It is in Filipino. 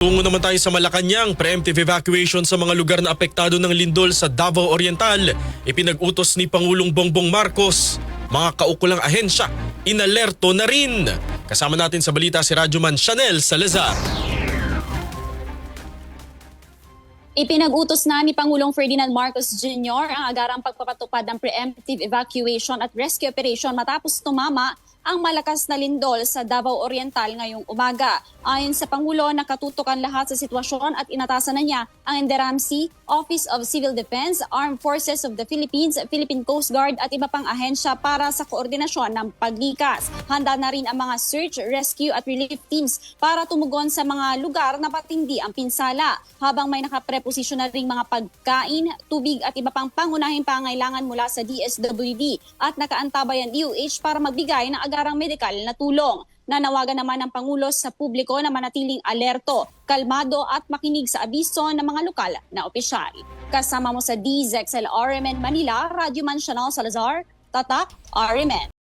Tungo naman tayo sa Malacanang, preemptive evacuation sa mga lugar na apektado ng lindol sa Davao Oriental. Ipinag-utos ni Pangulong Bongbong Marcos. Mga kaukulang ahensya, inalerto na rin. Kasama natin sa balita si Radyoman Chanel Salazar. Ipinag-utos na ni Pangulong Ferdinand Marcos Jr. ang agarang pagpapatupad ng preemptive evacuation at rescue operation matapos tumama ang malakas na lindol sa Davao Oriental ngayong umaga. Ayon sa Pangulo, nakatutukan lahat sa sitwasyon at inatasan na niya ang NDRAMC, Office of Civil Defense, Armed Forces of the Philippines, Philippine Coast Guard at iba pang ahensya para sa koordinasyon ng paglikas. Handa na rin ang mga search, rescue at relief teams para tumugon sa mga lugar na patindi ang pinsala habang may nakapreposisyon na ring mga pagkain, tubig at iba pang pangunahing pangailangan mula sa DSWD at nakaantabay ang DOH para magbigay ng agarang medikal na tulong. Nanawagan naman ng Pangulo sa publiko na manatiling alerto, kalmado at makinig sa abiso ng mga lokal na opisyal. Kasama mo sa DZXL RMN Manila, Radyo Man Chanel Salazar, Tatak RMN.